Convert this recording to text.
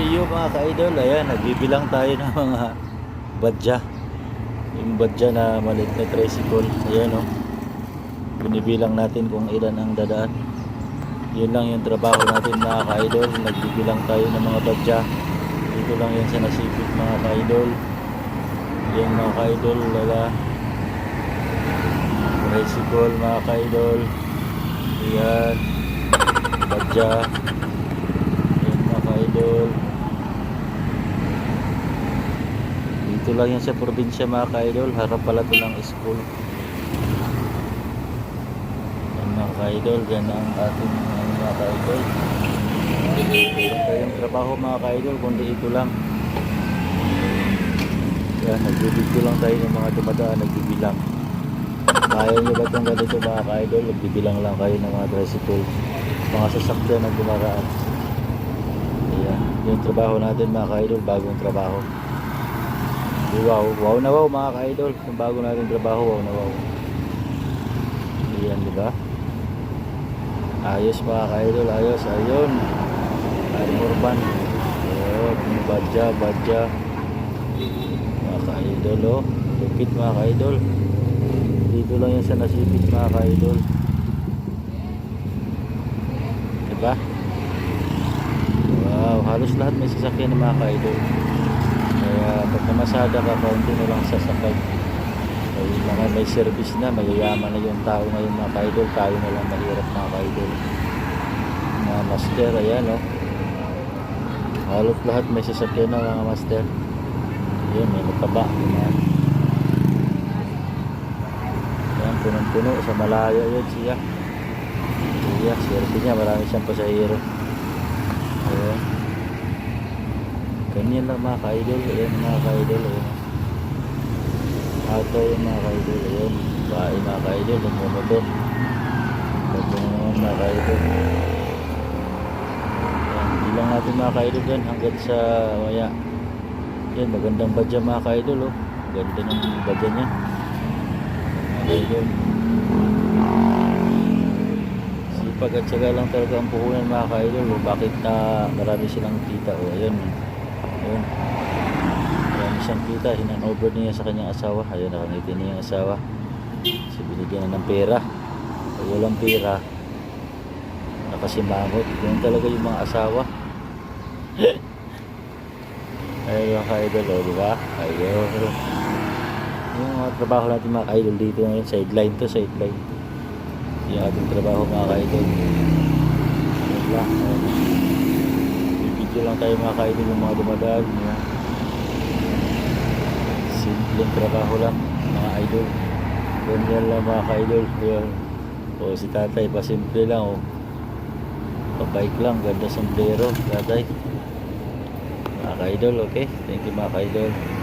iyo mga ka-idol, ayan, nagbibilang tayo ng mga badya. Yung badya na maliit na tricycle, ayan o. Binibilang natin kung ilan ang dadaan. Yun lang yung trabaho natin mga ka-idol, nagbibilang tayo ng mga badya. Dito lang yan sa nasipit mga ka-idol. Yan mga ka-idol, lala. Tricycle mga ka-idol. Ayan. Badya. Yan mga ka-idol. Dito lang yan sa probinsya mga ka-idol. Harap pala to ng school. Yan mga ka-idol. Yan ang ating mga ka-idol. Tayong trabaho mga ka-idol. Kundi ito lang. Yan. Nagbibidyo lang tayo ng mga dumadaan. Nagbibilang. Kaya nyo ba itong ganito mga ka-idol? Nagbibilang lang kayo ng mga tricycle. Mga sasakyan na dumaraan. Ayan. Yung trabaho natin mga ka-idol. Bagong trabaho. Wow, wow na wow mga ka-idol. Yung bago natin trabaho, wow na wow. Ayan, di ba? Ayos mga ka-idol, ayos, ayun. Aring urban. Ayun, badya, badya. Mga ka-idol, oh. Lupit mga ka-idol. Dito lang yan sa nasipit mga ka-idol. Diba? Wow, halos lahat may sasakyan ng mga ka-idol. Namasada ka, kaunti na lang sasakay. May mga may service na, mayayaman na yung tao ngayon mga ka-idol. Tayo na lang mahirap mga ka-idol. Mga master, ayan o. Oh. Halos lahat may sasakyan na mga master. Yun, may mataba. Yan. Yan, punong-puno sa malayo yun siya. Siya, swerte niya, marami siyang pasahero. Ayan. Ganyan lang mga ka-idol. Ayan mga ka-idol. Ato yung mga ka-idol. Ayan. Bahay mga ka-idol. Nagmumotor. Ito mga ka-idol. Ayan. Hindi lang natin mga ka-idol yan hanggang sa maya. Yan. Magandang badya mga ka-idol. Oh. Ganda ng badya niya. Mga ka-idol. Sipag at saka lang talaga ang puhunan mga ka-idol. Oh. Bakit na marami silang kita. Oh. Ayun. Ayun. Marami siyang kita. Hinan-over niya sa kanyang asawa. Ayun, nakangiti niya yung asawa. So, binigyan na ng pera. Pag walang pera, nakasimangot. Yun talaga yung mga asawa. Ayun mga ka-idol, oh, di ba? Ayun. Yung mga trabaho natin mga ka-idol dito ngayon, sideline to, sideline. Yung ating trabaho mga ka-idol. Ayun lang. Ayun. Video lang tayo mga ka-idol yung mga dumadaan. Yan. Simpleng trabaho lang mga idol. Ganyan lang mga ka-idol. Yan. O si tatay pa simple lang o. Pa-bike lang. Ganda sombrero. Tatay. Mga ka-idol okay. Thank you mga ka-idol.